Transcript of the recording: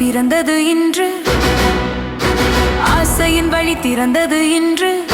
பிறந்தது இன்று. ஆசையின் வழி திறந்தது இன்று.